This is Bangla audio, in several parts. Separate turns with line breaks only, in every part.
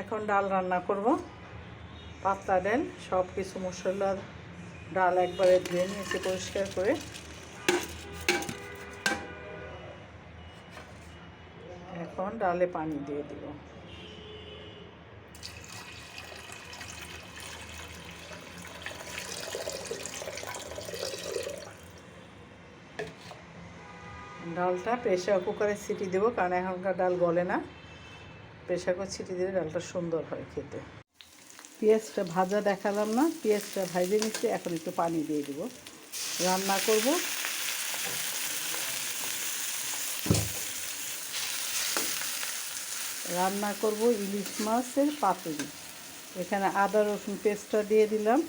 এখন ডাল রান্না করব। পাতলা ডাল সব কিছু মশলা ডাল একবারে ধুয়ে নিয়েছি পরিষ্কার করে। এখন ডালে পানি দিয়ে দিব। ডালটা প্রেশার কুকারে সিটি দেবো, কারণ এখনকার ডাল গলে না। প্রেশার কুকার সিটি দিলে ডালটা সুন্দর হয় খেতে। পেঁয়াজটা ভাজা দেখালাম না, পেঁয়াজটা ভাজে নিচ্ছে, এখন একটু পানি দিয়ে দেবো। রান্না করব। রান্না করব ইলিশ মাছের পাতুরি। এখানে আদা, রসুন পেস্টটা দিয়ে দিলাম,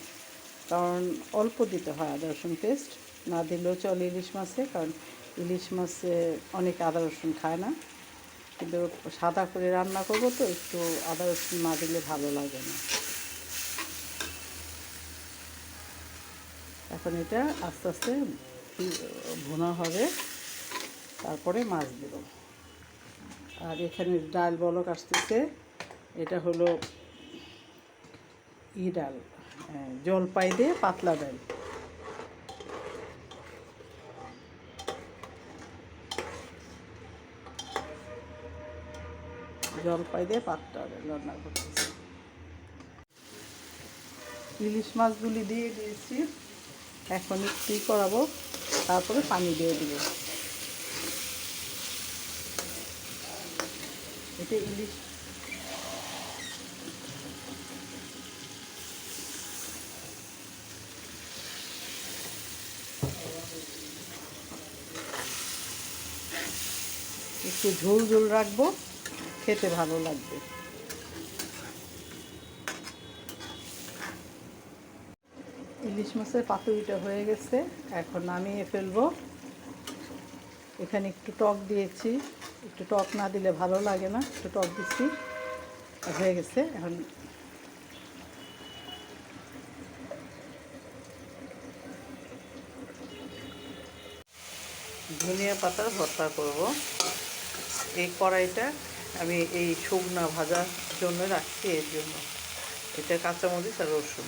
কারণ অল্প দিতে হয় আদা, রসুন পেস্ট। না দিলেও চলে ইলিশ মাছে, কারণ ইলিশ মাছে অনেক আদা, রসুন খায় না। কিন্তু সাদা করে রান্না করব তো একটু আদা রসুন না দিলে ভালো লাগে না। এখন এটা আস্তে আস্তে ভুনা হবে তারপরে মাছ দেব। আর এখানে ডাল বলক আসতেছে এটা হলো ই ডাল হ্যাঁ, জলপাই দিয়ে পাতলা ডাল। জলপাই দিয়ে ডাল রান্না করতেছি। ইলিশ মাছগুলি দিয়ে দিয়েছি, এখন একটু করাবো, তারপরে পানি দিয়ে দিব। এটা ইলিশ একটু ঝোল ঝোল রাখব। খেতে ভালো লাগবে। ইলিশ মাছের পাতুরিটা হয়ে গেছে। এখন নামিয়ে ফেলব। এখানে একটু টক দিয়েছি। একটু টক না দিলে ভালো লাগে না, একটু টক দিচ্ছি। হয়ে গেছে এখন। ধনিয়া পাতার ভর্তা করব। এই কড়াইটা আমি এই শুকনা ভাজার জন্য রাখছি এর জন্য। এটা কাঁচামরিচ আর রসুন।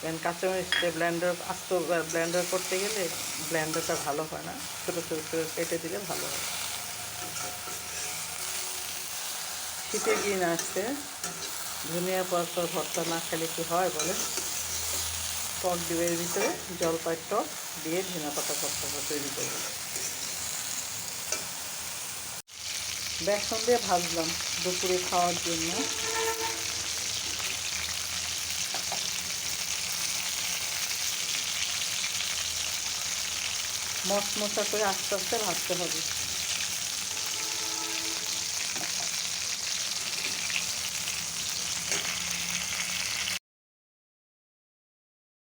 কারণ কাঁচামরিচটা ব্লেন্ডার আস্ত ব্লেন্ডার করতে গেলে ব্লেন্ডারটা ভালো হয় না। ছোটো ছোটো করে কেটে দিলে ভালো হয়। শীতের দিন আসছে ধনিয়া পাতার ভর্তা না খেলে কি হয় বলে টক ডিবের ভিতরে জলপাই টক দিয়ে ধনিয়া পাতা, ভর্তা তৈরি করব বেসন দিয়ে ভাজলাম দুপুরে খাওয়ার জন্য। মশমশা করে আস্তে আস্তে ভাজতে হবে।